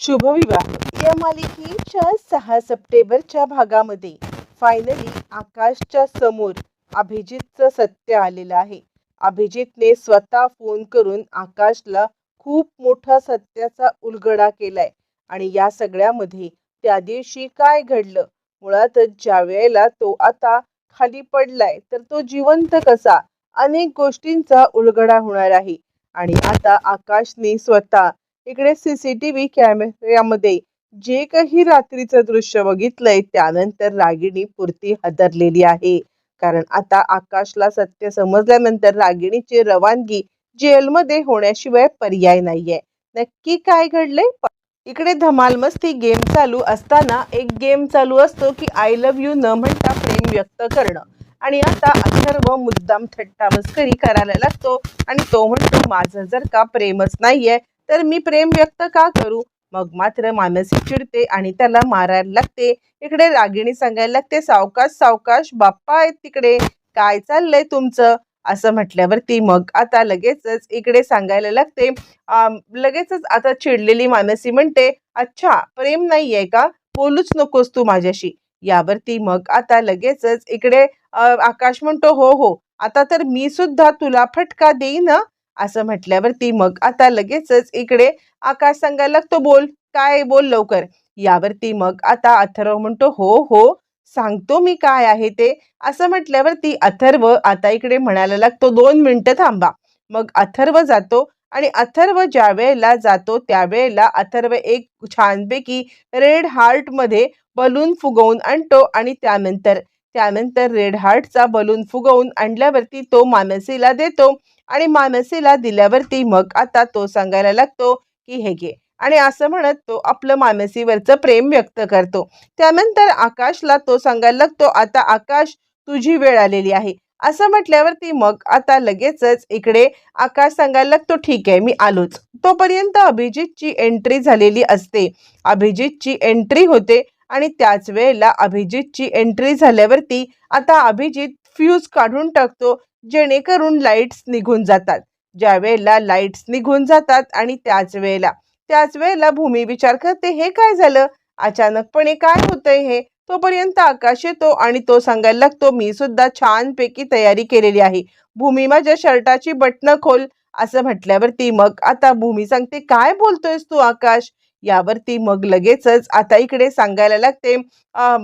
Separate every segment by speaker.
Speaker 1: शुभविवाह. या मालिकेच्या सहा सप्टेंबरच्या भागामध्ये फायनली आकाशच्या समोर अभिजितचं सत्य आलेलं आहे. अभिजितने स्वतः फोन करून आकाशला खूप मोठा सत्याचा उलगडा केलाय आणि या सगळ्यामध्ये त्या दिवशी काय घडलं? मुळातच ज्या वेळेला तो आता खाली पडलाय तर तो जिवंत कसा? अनेक गोष्टींचा उलगडा होणार आहे. आणि आता आकाशने स्वतः इकडे सीसीटीव्ही कॅमेऱ्यामध्ये जे काही रात्रीचं दृश्य बघितलंय त्यानंतर रागिणी पुरती हादरलेली आहे. कारण आता आकाशला सत्य समजल्यानंतर रागिणीची रवानगी जेलमध्ये होण्याशिवाय पर्याय नाहीये. नक्की काय घडले इकडे धमाल मस्ती गेम चालू असताना एक गेम चालू असतो की आय लव्ह यू न म्हणता प्रेम व्यक्त करणं. आणि आता अथर्व मुद्दाम थट्टा मस्करी करायला लागतो आणि तो म्हणतो माझं जर का प्रेमच नाहीये तर मी प्रेम व्यक्त का करू? मग मात्र मानसी चिडते आणि त्याला मारायला लागते. इकडे रागिणी सांगायला लागते सावकाश सावकाश बाप्पा आहेत तिकडे. काय चाललंय तुमचं? असं म्हटल्यावरती मग आता लगेचच इकडे सांगायला लागते लगेचच आता चिडलेली मानसी म्हणते अच्छा प्रेम नाहीये का? बोलूच नकोस तू माझ्याशी. यावरती मग आता लगेचच इकडे आकाश म्हणतो हो हो आता तर मी सुद्धा तुला फटका देईन असं असं म्हटल्यावरती मग आता लगेचच इकडे आकाश सांगायला लागतो बोल काय बोल लवकर. यावरती मग आता अथर्व म्हणतो हो हो सांगतो मी काय आहे ते. असं म्हटल्यावरती अथर्व आता इकडे म्हणायला लागतो दोन मिनिटं थांबा. मग अथर्व जातो आणि अथर्व ज्या वेळेला जातो त्यावेळेला अथर्व एक छानपैकी रेड हार्टमध्ये बलून फुगवून आणतो आणि त्यानंतर त्यानंतर रेड हार्टचा बलून फुगवून आणल्यावरती तो मानसीला देतो आणि मानसीला दिल्यावरती मग आता तो सांगायला लागतो की हे घे. आणि असं म्हणत तो आपलं मानसीवरचं प्रेम व्यक्त करतो. त्यानंतर आकाशला तो सांगायला लागतो आता आकाश तुझी वेळ आलेली आहे. असं म्हटल्यावरती मग आता लगेचच इकडे आकाश सांगायला लागतो ठीक आहे मी आलोच. तोपर्यंत अभिजितची एंट्री झालेली असते. अभिजितची एंट्री होते. आणि त्याच वेळेला अभिजितची एंट्री झाल्यावरती आता अभिजित फ्यूज काढून टाकतो जेणेकरून लाईट्स निघून जातात. ज्या वेळेला लाईट्स निघून जातात आणि त्याच वेळेला त्याच वेळेला भूमी विचार करते हे काय झालं? अचानकपणे काय होतंय हे? तोपर्यंत आकाश येतो आणि तो सांगायला लागतो मी सुद्धा छानपैकी तयारी केलेली आहे. भूमी माझ्या शर्टाची बटणं खोल. असं म्हटल्यावरती मग आता भूमी सांगते काय बोलतोयस तू आकाश? यावरती मग लगेचच आता इकडे सांगायला लागते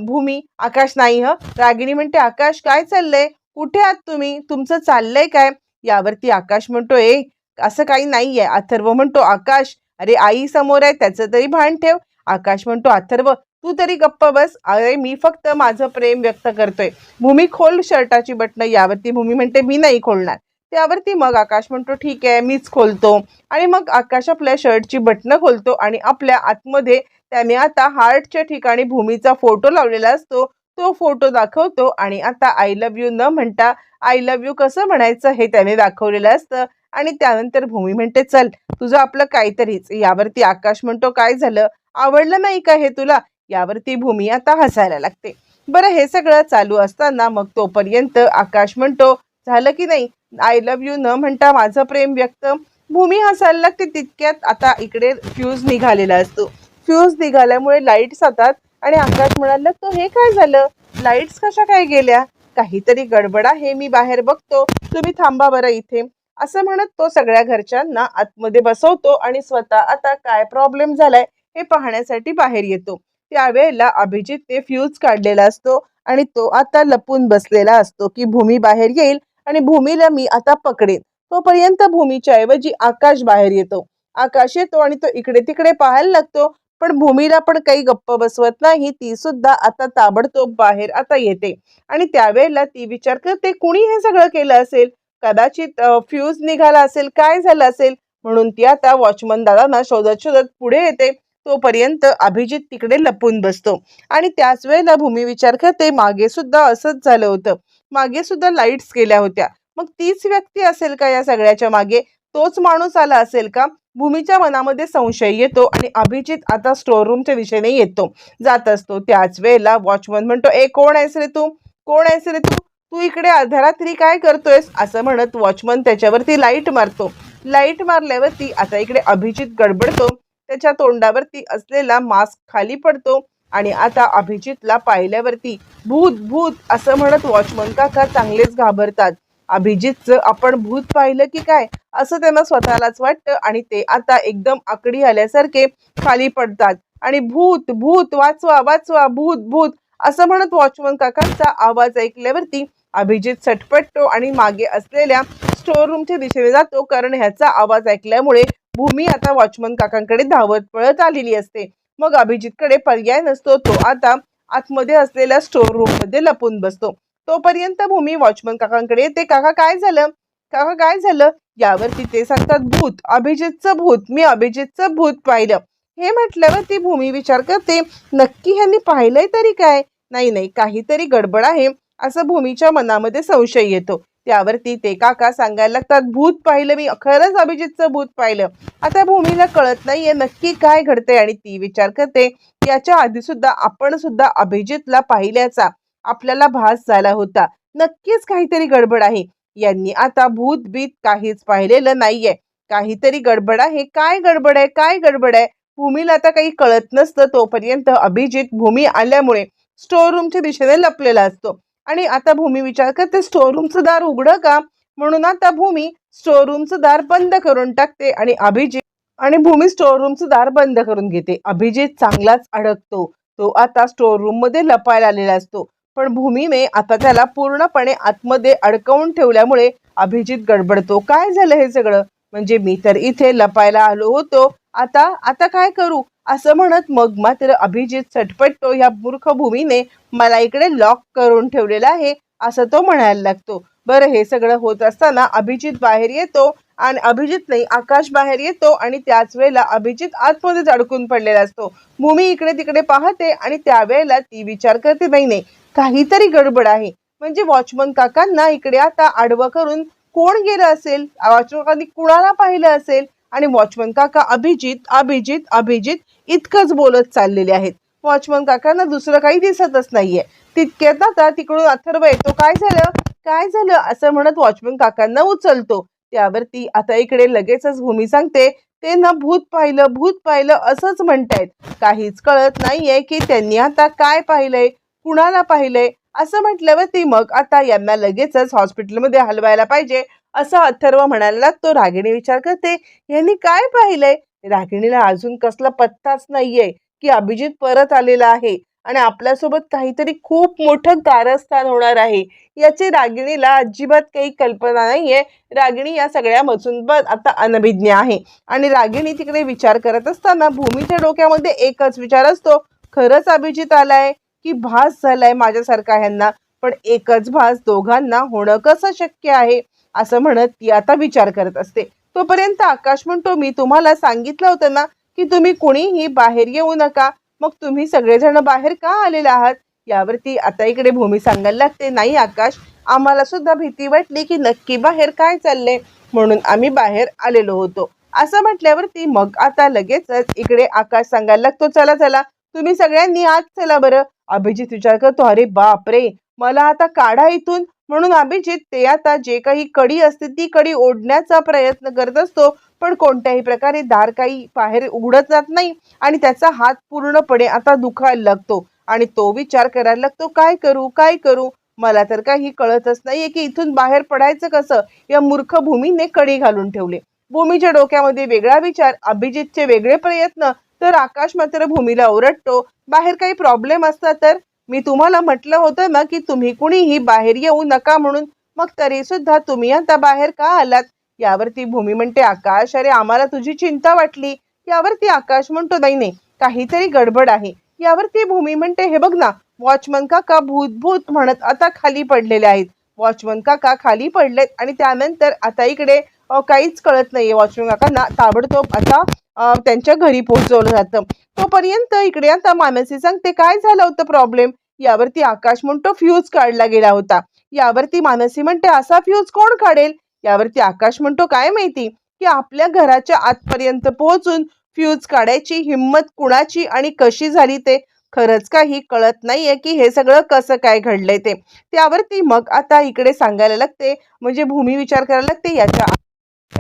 Speaker 1: भूमी आकाश नाही ह? रागिणी म्हणते आकाश काय चाललंय? कुठे आहात तुम्ही? तुमचं चाललंय काय? यावरती आकाश म्हणतो ए असं काही नाहीये. अथर्व म्हणतो आकाश अरे आई समोर आहे त्याचं तरी भान ठेव. आकाश म्हणतो अथर्व तू तरी गप्प बस. अरे मी फक्त माझं प्रेम व्यक्त करतोय. भूमी खोल शर्टाची बटणं यावरती भूमी म्हणते मी नाही खोलणार. त्यावरती मग आकाश म्हणतो ठीक आहे मीच खोलतो. आणि मग आकाश आपल्या शर्टची बटणं खोलतो आणि आपल्या आतमध्ये त्याने आता हार्टच्या ठिकाणी भूमीचा फोटो लावलेला असतो तो फोटो दाखवतो आणि आता आय लव्ह यू न म्हणता आय लव्ह यू कसं म्हणायचं हे त्याने दाखवलेलं असतं आणि त्यानंतर भूमी म्हणते चल तुझं आपलं काहीतरीच. यावरती आकाश म्हणतो काय झालं? आवडलं नाही का हे तुला? यावरती भूमी आता हसायला लागते. बरं हे सगळं चालू असताना मग तोपर्यंत आकाश म्हणतो झालं की नाही? आय लव्ह यू न म्हणता माझं प्रेम व्यक्त. भूमी हसायला लागते तितक्यात आता इकडे फ्यूज निघालेला असतो. फ्यूज निघाल्यामुळे लाईट्स जातात आणि आकाश म्हणाला तो हे काय झालं? लाईट्स कशा काय गेल्या? काहीतरी गडबड आहे मी बाहेर बघतो. तुम्ही थांबा बरं इथे. असं म्हणत तो सगळ्या घरच्यांना आतमध्ये बसवतो आणि स्वतः आता काय प्रॉब्लेम झालाय हे पाहण्यासाठी बाहेर येतो. त्यावेळेला अभिजितने फ्यूज काढलेला असतो आणि तो आता लपून बसलेला असतो की भूमी बाहेर येईल आणि भूमीला मी आता पकडेन. तोपर्यंत भूमीच्या ऐवजी आकाश बाहेर येतो. आकाश येतो आणि तो इकडे तिकडे पाहायला लागतो पण भूमीला पण काही गप्प बसवत नाही. ती सुद्धा आता ताबडतोब बाहेर आता येते. आणि त्यावेळेला ती विचार करते कुणी हे सगळं केलं असेल? कदाचित फ्यूज निघाला असेल काय झालं असेल? म्हणून ती आता वॉचमन दादांना शोधत शोधत पुढे येते. तोपर्यंत अभिजित तिकडे लपून बसतो. आणि त्याच वेळेला भूमी विचार करते मागे सुद्धा असंच झालं होतं. मागे सुद्धा लाईट्स गेल्या होत्या. मग तीच व्यक्ती असेल का या सगळ्याच्या मागे? तोच माणूस आला असेल का? भूमीच्या मनामध्ये संशय येतो आणि अभिजित आता स्टोर रूमच्या दिशेने येतो. जात असतो. त्याच वेळेला वॉचमन म्हणतो ए कोण आहेस रे तू? कोण आहेस रे तू? तू इकडे अर्धरात्री काय करतोयस? असं म्हणत वॉचमन त्याच्यावरती लाइट मारतो. लाइट मारल्यावरती आता इकडे अभिजित गडबडतो. त्याच्या तोंडावरती असलेला मास्क खाली पडतो. आणि आता अभिजितला पाहिल्यावरती भूत भूत असं म्हणत वॉचमन काका चांगलेच घाबरतात. अभिजितचं आपण भूत पाहिलं की काय? असं त्यांना स्वतःलाच वाटतं आणि ते आता एकदम आकडी आल्यासारखे खाली पडतात. आणि भूत भूत वाचवा वाचवा भूत भूत असं म्हणत वॉचमन काकांचा आवाज ऐकल्यावरती अभिजित सटपटतो आणि मागे असलेल्या स्टोर रूमच्या दिशेने जातो कारण ह्याचा आवाज ऐकल्यामुळे भूमी आता वॉचमन काकांकडे धावत पळत आलेली असते. मग अभिजितकडे पर्याय नसतो तो आता आतमध्ये असलेल्या स्टोर रूममध्ये लपून बसतो. तोपर्यंत भूमी वॉचमन काकांकडे येते काका काय झालं? काका काय झालं? यावरती ते सांगतात भूत अभिजितचं भूत मी अभिजितचं भूत पाहिलं. हे म्हटल्यावर ती भूमी विचार करते नक्की ह्यांनी पाहिलंय तरी काय? नाही नाही काहीतरी गडबड आहे. असं भूमीच्या मनामध्ये संशय येतो. त्यावरती ते काका सांगायला लागतात भूत पाहिलं मी खरंच अभिजितचं भूत पाहिलं. आता भूमीला कळत नाहीये नक्की काय घडतंय आणि ती विचार करते याच्या आधी सुद्धा आपण सुद्धा अभिजितला पाहिल्याचा आपल्याला भास झाला होता. नक्कीच काहीतरी गडबड आहे. यांनी आता भूत बीत काहीच पाहिलेलं नाहीये. काहीतरी गडबड आहे. काय गडबड आहे? काय गडबड आहे? भूमीला आता काही कळत नसतं तोपर्यंत अभिजित भूमी आल्यामुळे स्टोर रूमच्या दिशेने लपलेला असतो. आणि आता भूमी विचार करते स्टोरूमचं दार उघडं का? म्हणून आता भूमी स्टोरूमचं दार बंद करून टाकते आणि अभिजित आणि भूमी स्टोरूमचं दार बंद करून घेते. अभिजित चांगलाच अडकतो. तो आता स्टोरूममध्ये लपायला आलेला असतो. पण भूमीने आता त्याला पूर्णपणे आतमध्ये अडकवून ठेवल्यामुळे अभिजित गडबडतो. काय झालं हे सगळं? म्हणजे मी तर इथे लपायला आलो होतो. आता आता काय करू? असं म्हणत मग मात्र अभिजित सटपटतो या मूर्ख भूमीने मला इकडे लॉक करून ठेवलेला आहे असं तो म्हणायला लागतो. बरं हे सगळं होत असताना अभिजित बाहेर येतो आणि अभिजित नाही आकाश बाहेर येतो आणि त्याच वेळेला अभिजित आतमध्येच अडकून पडलेला असतो. भूमी इकडे तिकडे पाहते आणि त्यावेळेला ती विचार करते नाही नाही काहीतरी गडबड आहे. म्हणजे वॉचमन काकांना इकडे आता आडवं करून कोण गेलं असेल? वॉचमन कुणाला पाहिलं असेल? आणि वॉचमन काका अभिजित अभिजित अभिजित इतकंच बोलत चाललेले आहेत. वॉचमन काकांना दुसरं काही दिसतच नाहीये. तितक्यात आता तिकडून अथर्व येतो. काय झालं? काय झालं? असं म्हणत वॉचमन काकांना उचलतो. त्यावरती आता इकडे लगेचच भूमी सांगते ते ना भूत पाहिलं भूत पाहिलं असंच म्हणतायत. काहीच कळत नाहीये की त्यांनी आता काय पाहिलंय? कुणाला पाहिलंय? असं म्हटल्यावरती मग आता यांना लगेचच हॉस्पिटलमध्ये हलवायला पाहिजे. असं अथर्व म्हणायला लागतो. रागिणी विचार करते यांनी काय पाहिलंय? रागिणीला अजून कसला पत्ताच नाहीये की अभिजित परत आलेला आहे आणि आपल्यासोबत काहीतरी खूप मोठं कारस्थान होणार आहे. याची रागिणीला अजिबात काही कल्पना नाहीये. रागिणी या सगळ्या मसूनबत आता अनभिज्ञ आहे. आणि रागिणी तिकडे विचार करत असताना भूमीच्या डोक्यामध्ये एकच विचार असतो. खरंच अभिजित आलाय की भास झालाय माझ्यासारखा ह्यांना? पण एकच भास दोघांना होणं कसं शक्य आहे? असं म्हणत ती आता विचार करत असते. तोपर्यंत आकाश म्हणतो मी तुम्हाला सांगितलं होतं ना की तुम्ही कुणीही बाहेर येऊ नका. मग तुम्ही सगळेजण बाहेर का आलेले आहात? यावरती आता इकडे भूमी सांगायला लागते नाही आकाश आम्हाला सुद्धा भीती वाटली की नक्की बाहेर काय चाललंय? म्हणून आम्ही बाहेर आलेलो होतो. असं म्हटल्यावरती मग आता लगेचच इकडे आकाश सांगायला लागतो चला चला तुम्ही सगळ्यांनी आज चला बरं. अभिजित विचार करतो अरे बाप रे मला आता काढा इथून. म्हणून अभिजित ते आता जे काही कडी असते ती कडी ओढण्याचा प्रयत्न करत असतो पण कोणत्याही प्रकारे दार काही बाहेर उघडत जात नाही आणि त्याचा हात पूर्णपणे आता दुखायला लागतो आणि तो विचार करायला लागतो काय करू काय करू? मला तर काही कळतच नाहीये की इथून बाहेर पडायचं कसं? या मूर्ख भूमीने कडी घालून ठेवले. भूमीच्या डोक्यामध्ये वेगळा विचार अभिजितचे वेगळे प्रयत्न तर आकाश मात्र भूमीला ओरडतो. बाहेर काही प्रॉब्लेम असता तर? मी तुम्हाला म्हटलं होतं ना की तुम्ही कुणीही बाहेर येऊ नका म्हणून. मग तरी सुद्धा तुम्ही आता बाहेर का आलात? यावरती भूमी म्हणते आकाश अरे आम्हाला तुझी चिंता वाटली. यावरती आकाश म्हणतो नाही नाही काहीतरी गडबड आहे. यावरती भूमी म्हणते हे बघ ना वॉचमन काका भूत भूत म्हणत आता खाली पडलेले आहेत. वॉचमन काका खाली पडलेत आणि त्यानंतर आता इकडे काहीच कळत नाहीये. वॉचमन काकांना ताबडतोब आता त्यांच्या घरी पोहोचवलं जातं. तोपर्यंत इकडे आता मानसी सांगते काय झालं होतं प्रॉब्लेम यावरती आकाश म्हणतो फ्यूज काढला गेला होता. यावरती मानसी म्हणते असा फ्यूज कोण काढेल? यावरती आकाश म्हणतो काय माहिती? की आपल्या घराच्या आतपर्यंत पोहोचून फ्यूज काढायची हिंमत कुणाची आणि कशी झाली ते? खरंच काही कळत नाहीये की हे सगळं कसं काय घडलंय ते. त्यावरती मग आता इकडे सांगायला लागते म्हणजे भूमी विचार करायला लागते याच्या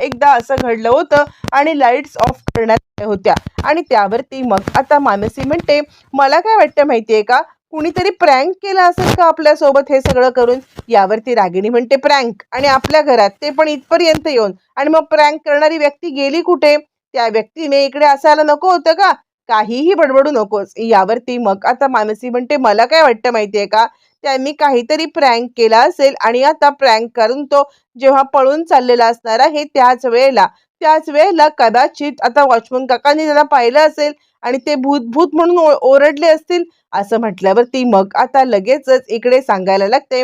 Speaker 1: एकदा असं घडलं होतं आणि लाईट्स ऑफ करण्यात होत्या. आणि त्यावरती मग आता मानसी म्हणते मला काय वाटतं माहितीये का? कुणीतरी प्रँक केला असेल का आपल्यासोबत हे सगळं करून? यावरती रागिणी म्हणते प्रँक आणि आपल्या घरात ते पण इथपर्यंत येऊन आणि मग प्रँक करणारी व्यक्ती गेली कुठे? त्या व्यक्तीने इकडे असायला नको होतं का? काहीही बडबडू नकोस. यावरती मग आता मानसी म्हणते मला काय वाटतं माहितीये का? त्यांनी काहीतरी प्रँक केला असेल आणि आता प्रँक करून तो जेव्हा पळून चाललेला असणार आहे त्याच वेळेला त्याच वेळेला कदाचित आता वॉचमन काकांनी त्याला पाहिलं असेल आणि ते भूत भूत म्हणून ओ- ओरडले असतील. असं म्हटल्यावरती मग आता लगेचच इकडे सांगायला लागते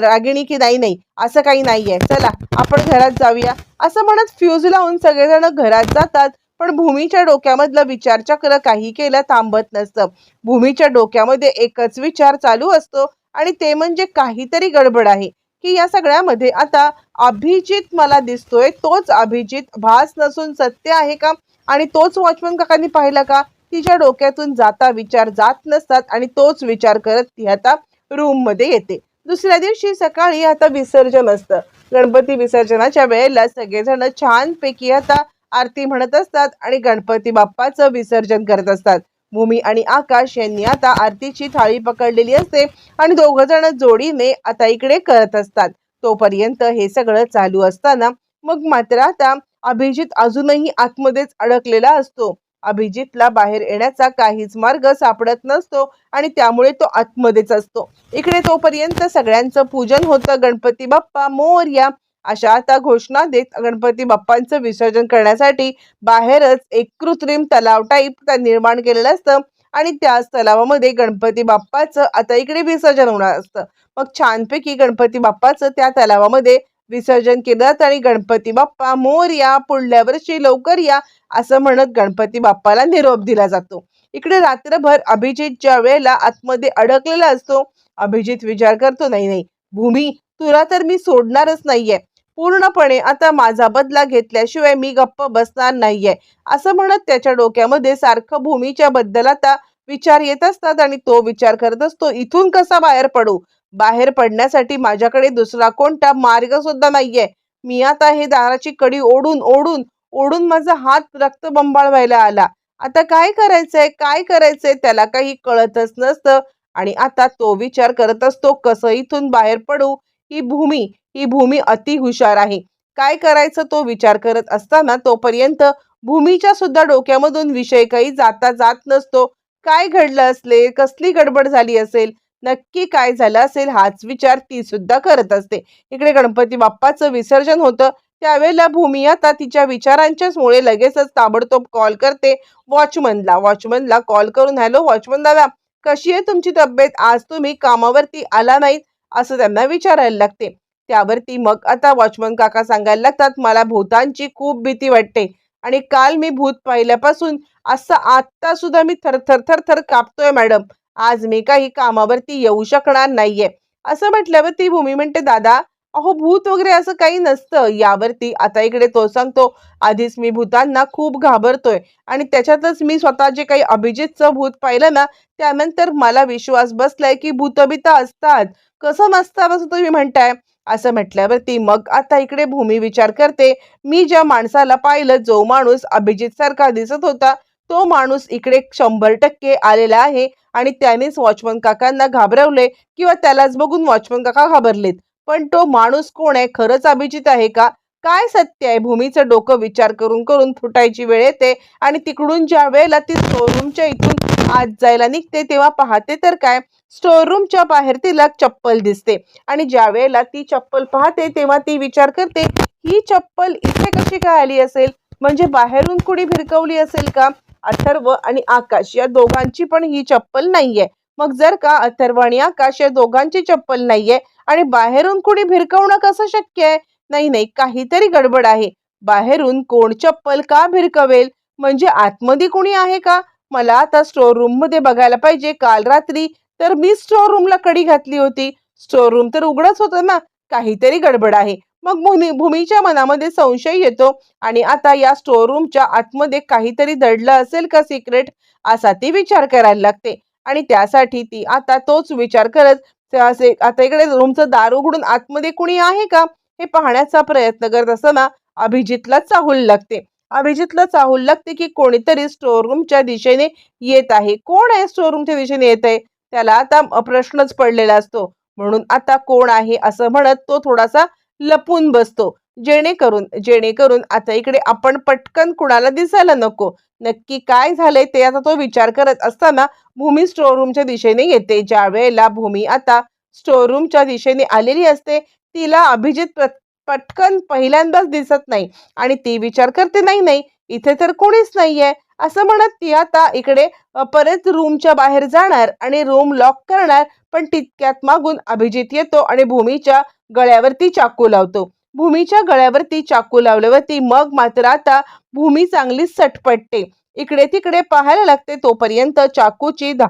Speaker 1: रागिणी की नाही नाही असं काही नाहीये. चला आपण घरात जाऊया. असं म्हणत फ्यूज लावून सगळेजण घरात जातात. पण भूमीच्या डोक्यामधलं विचारचक्र काही केलं थांबत नसतं. भूमीच्या डोक्यामध्ये एकच विचार चालू असतो आणि ते म्हणजे काहीतरी गडबड आहे. की या सगळ्यामध्ये आता अभिजित मला दिसतोय. तोच अभिजित भास नसून सत्य आहे का? आणि तोच वॉचमन काकांनी पाहिला का? तिच्या डोक्यातून जाता विचार जात नसतात आणि तोच विचार करत ती आता रूममध्ये येते. दुसऱ्या दिवशी सकाळी आता विसर्जन असतं. गणपती विसर्जनाच्या वेळेला सगळेजण छानपैकी आता आरती म्हणत असतात आणि गणपती बाप्पाचं विसर्जन करत असतात. भूमी आणि आकाश यांनी आता आरतीची थाळी पकडलेली असते आणि दोघ जण जोडीने आता इकडे करत असतात. तोपर्यंत हे सगळं चालू असताना मग मात्र आता अभिजित अजूनही आतमध्येच अडकलेला असतो. अभिजितला बाहेर येण्याचा काहीच मार्ग सापडत नसतो आणि त्यामुळे तो आतमध्येच असतो. इकडे तोपर्यंत सगळ्यांचं पूजन होतं. गणपती बाप्पा मोर्या अशा आता घोषणा देत गणपती बाप्पांचं विसर्जन करण्यासाठी बाहेरच एक कृत्रिम तलाव टाईप निर्माण केलेलं असतं. आणि त्याच तलावामध्ये गणपती बाप्पाचं आता इकडे विसर्जन होणार असतं. मग छानपैकी गणपती बाप्पाचं त्या तलावामध्ये विसर्जन केलं जातं आणि गणपती बाप्पा मोर या पुढल्या वर्षी लवकर या असं म्हणत गणपती बाप्पाला निरोप दिला जातो. इकडे रात्रभर अभिजित ज्या वेळेला आतमध्ये अडकलेला असतो अभिजित विचार करतो नाही नाही भूमी तुला तर मी सोडणारच नाहीये. पूर्णपणे आता माझा बदला घेतल्याशिवाय मी गप्प बसणार नाहीये. असं म्हणत त्याच्या डोक्यामध्ये सारखं भूमीच्या बद्दल आता विचार येत असतात आणि तो विचार करत असतो इथून कसा बाहेर पडू? बाहेर पडण्यासाठी माझ्याकडे दुसरा कोणता मार्ग सुद्धा नाहीये. मी आता हे दाराची कडी ओढून ओढून ओढून माझा हात रक्तबंबाळ व्हायला आला. आता काय करायचंय? काय करायचंय? त्याला काही कळतच नसतं आणि आता तो विचार करत असतो कसं इथून बाहेर पडू? ही भूमी ही भूमी अति हुशार आहे. काय करायचं तो विचार करत असताना तोपर्यंत भूमीच्या सुद्धा डोक्यामधून विषय काही जाता जात नसतो. काय घडलं असले कसली गडबड झाली असेल नक्की काय झालं असेल हाच विचार ती सुद्धा करत असते. इकडे गणपती बाप्पाचं विसर्जन होतं. त्यावेळेला भूमी आता तिच्या विचारांच्याच मुळे लगेचच ताबडतोब कॉल करते. वॉचमनला वॉचमनला कॉल करून हॅलो वॉचमन दादा कशी आहे तुमची तब्येत? आज तुम्ही कामावरती आला नाहीत? असं त्यांना विचारायला लागते. त्यावरती मग आता वॉचमन काका सांगायला लागतात मला भूतांची खूप भीती वाटते आणि काल मी भूत पाहिल्यापासून असं आत्ता सुद्धा मी थरथर थरथर कापतोय मॅडम. आज मी काही कामावरती येऊ शकणार नाहीये. असं म्हटल्यावर ती भूमी म्हणते दादा अहो भूत वगैरे असं काही नसतं. यावरती आता इकडे तो सांगतो आधीच मी भूतांना खूप घाबरतोय आणि त्याच्यातच मी स्वतः जे काही अभिजितचं भूत पाहिलं ना त्यानंतर मला विश्वास बसलाय की भूतबिता असतात. कसं नसतात असं तुम्ही म्हणताय? असं म्हटल्यावरती मग आता इकडे भूमी विचार करते. मी ज्या माणसाला पाहिलं जो माणूस अभिजित सारखा दिसत होता तो माणूस इकडे शंभर टक्के आलेला आहे आणि त्यानेच वॉचमन काकांना घाबरवले किंवा त्यालाच बघून वॉचमन काका घाबरलेत. पण तो माणूस कोण आहे? खरंच अभिजित आहे का? काय सत्य आहे? भूमीचं डोकं विचार करून करून फुटायची वेळ येते आणि तिकडून ज्या वेळेला ती शोरूमच्या इथून आत जायला निघते तेव्हा पाहते तर काय? स्टोर रूमच्या बाहेर तिला चप्पल दिसते. आणि ज्या वेळेला ती चप्पल पाहते तेव्हा ती विचार करते ही चप्पल इथे कशी काय आली असेल? म्हणजे बाहेरून कुणी भिरकवली असेल का? अथर्व आणि आकाश या दोघांची पण ही चप्पल नाहीये. मग जर का अथर्व आणि आकाश या दोघांची चप्पल नाहीये आणि बाहेरून कुणी भिरकवणं कसं शक्य आहे? नाही नाही काहीतरी गडबड आहे. बाहेरून कोण चप्पल का भिरकवेल? म्हणजे आतमध्ये कुणी आहे का? मला आता स्टोर रूममध्ये बघायला पाहिजे. काल रात्री तर मी स्टोर रूमला कडी घातली होती. स्टोर रूम तर उघडच होतं ना. काहीतरी गडबड आहे. मग भूमी भूमीच्या मनामध्ये संशय येतो आणि आता या स्टोर रूमच्या आतमध्ये काहीतरी दडलं असेल का सिक्रेट असा ती विचार करायला लागते. आणि त्यासाठी ती आता तोच विचार करत असे आता इकडे रूमचं दार उघडून आतमध्ये कुणी आहे का? हे पाहण्याचा प्रयत्न करत असताना अभिजितला चाहूल लागते. अभिजितला चाहूल लागते की कोणीतरी स्टोअरूमच्या दिशेने येत आहे. कोण आहे स्टोअरूमच्या दिशेने येत आहे? त्याला आता प्रश्नच पडलेला असतो. म्हणून आता कोण आहे असं म्हणत तो थोडासा लपून बसतो. जेणेकरून जेणेकरून आता इकडे आपण पटकन कुणाला दिसायला नको. नक्की काय झालंय ते आता तो विचार करत असताना भूमी स्टोअरूमच्या दिशेने येते. ज्या वेळेला भूमी आता स्टोअरूमच्या दिशेने आलेली असते तिला अभिजित प्रत- पटकन पहिल्यांदाच दिसत नाही. आणि ती विचार करते नाही नाही इथे तर कोणीच नाहीये. असं म्हणत ती आता इकडे परत रूमच्या बाहेर जाणार आणि रूम लॉक करणार पण तितक्यात मागून अभिजित येतो आणि भूमीच्या गळ्यावरती चाकू लावतो. भूमीच्या गळ्यावरती चाकू लावल्यावरती मग मात्र आता भूमी चांगलीच सटपटते. इकडे तिकडे पाहायला लागते तोपर्यंत चाकूची धा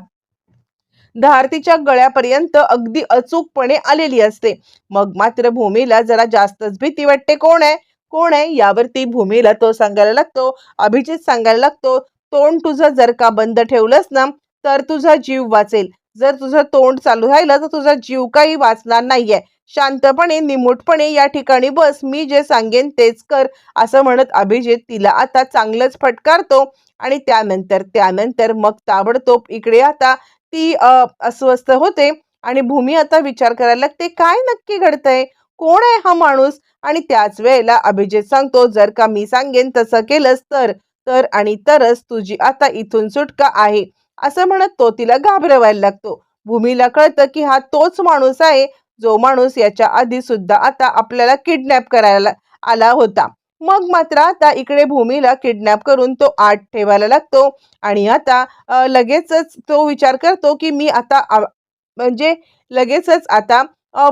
Speaker 1: धारतीच्या गळ्यापर्यंत अगदी अचूकपणे आलेली असते. मग मात्र भूमीला जरा जास्तच भीती वाटते. कोण आहे? कोण आहे? यावरती भूमीला तो सांगायला लागतो. अभिजित सांगायला लागतो तोंड तुझं जर का बंद ठेवलंस ना तर तुझा जीव वाचेल. जर तुझं तोंड चालू राहिलं तर तुझा जीव काही वाचणार नाहीये. शांतपणे निमूटपणे या ठिकाणी बस. मी जे सांगेन तेच कर. असं म्हणत अभिजित तिला आता चांगलंच फटकारतो आणि त्यानंतर त्यानंतर मग ताबडतोब इकडे आता ती अस्वस्थ होते आणि भूमी आता विचार करायला लागते काय नक्की घडतंय? कोण आहे हा माणूस? आणि त्याच वेळेला अभिजित सांगतो जर का मी सांगेन तसं केलंस तर तर आणि तरच तुझी आता इथून सुटका आहे. असं म्हणत तो तिला घाबरवायला लागतो. भूमीला कळतं की हा तोच माणूस आहे जो माणूस याच्या आधी सुद्धा आता आपल्याला किडनॅप करायला आला होता. मग मात्र आता इकडे भूमीला किडनॅप करून तो आत ठेवायला लागतो. आणि आता लगेचच तो विचार करतो की मी आता म्हणजे लगेचच आता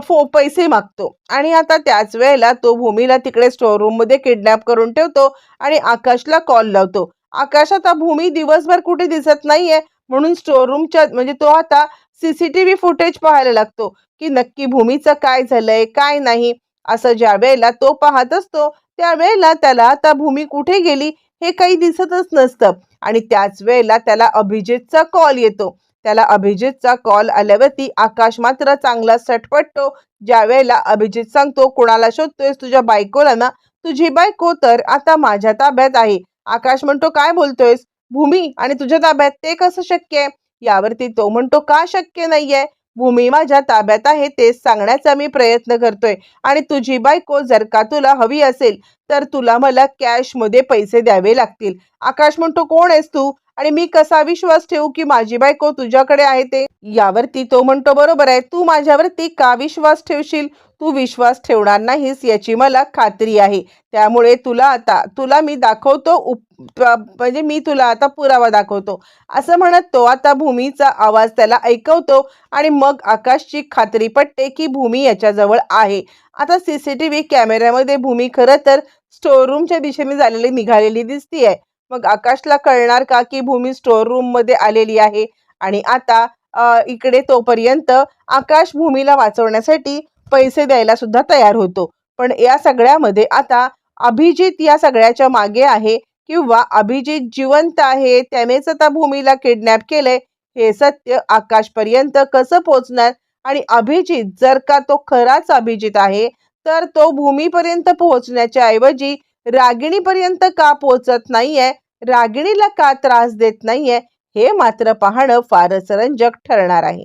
Speaker 1: फो पैसे मागतो. आणि आता त्याच वेळेला तो भूमीला तिकडे स्टोर रूममध्ये किडनॅप करून ठेवतो आणि आकाशला कॉल लावतो. आकाश आता भूमी दिवसभर कुठे दिसत नाहीये. म्हणून स्टोअर रूमच्या म्हणजे तो आता सीसीटीव्ही फुटेज पाहायला लागतो की नक्की भूमीचं काय झालंय काय नाही असं ज्या वेळेला तो पाहत असतो त्यावेळेला त्याला आता भूमी कुठे गेली हे काही दिसतच नसतं. आणि त्याच वेळेला त्याला अभिजितचा कॉल येतो. त्याला अभिजितचा कॉल आल्यावरती आकाश मात्र चांगला सटपटतो. ज्या वेळेला अभिजित सांगतो कोणाला शोधतोयस तुझ्या बायकोला ना? तुझी बायको तर आता माझ्या ताब्यात आहे. आकाश म्हणतो काय बोलतोयस? भूमी आणि तुझ्या ताब्यात ते कसं शक्य आहे? यावरती तो म्हणतो का शक्य नाहीये? भूमी माझ्या ताब्यात आहे ते सांगण्याचा मी प्रयत्न करतोय. आणि तुझी बायको जर का तुला हवी असेल तर तुला मला कॅशमध्ये पैसे द्यावे लागतील. आकाश म्हणतो कोण आहेस तू? आणि मी कसा विश्वास ठेवू की माझी बायको तुझ्याकडे आहे ते? यावरती तो म्हणतो बरोबर आहे तू माझ्यावरती का विश्वास ठेवशील? तू विश्वास ठेवणार नाहीस याची मला खात्री आहे. त्यामुळे तुला आता तुला मी दाखवतो उप- म्हणजे मी तुला आता पुरावा दाखवतो. असं म्हणत तो आता भूमीचा आवाज त्याला ऐकवतो आणि मग आकाशची खात्री पटते की भूमी याच्याजवळ आहे. आता सीसीटीव्ही कॅमेऱ्यामध्ये भूमी खरं तर स्टोर रूमच्या दिशेने झालेली निघालेली दिसतीये. मग आकाशला कळणार का की भूमी स्टोर रूममध्ये आलेली आहे? आणि आता इकडे तोपर्यंत आकाश भूमीला वाचवण्यासाठी पैसे द्यायला सुद्धा तयार होतो. पण या सगळ्यामध्ये आता अभिजित या सगळ्याच्या मागे आहे किंवा अभिजित जिवंत आहे त्यानेच आता भूमीला किडनॅप केलंय हे सत्य आकाशपर्यंत कसं पोहोचणार आणि अभिजित जर का तो खराच अभिजित आहे तर तो भूमीपर्यंत पोहोचण्याच्या ऐवजी रागिणीपर्यंत का पोहोचत नाहीये? रागिणीला का त्रास देत नाहीये? हे मात्र पाहणं फारच रंजक ठरणार आहे.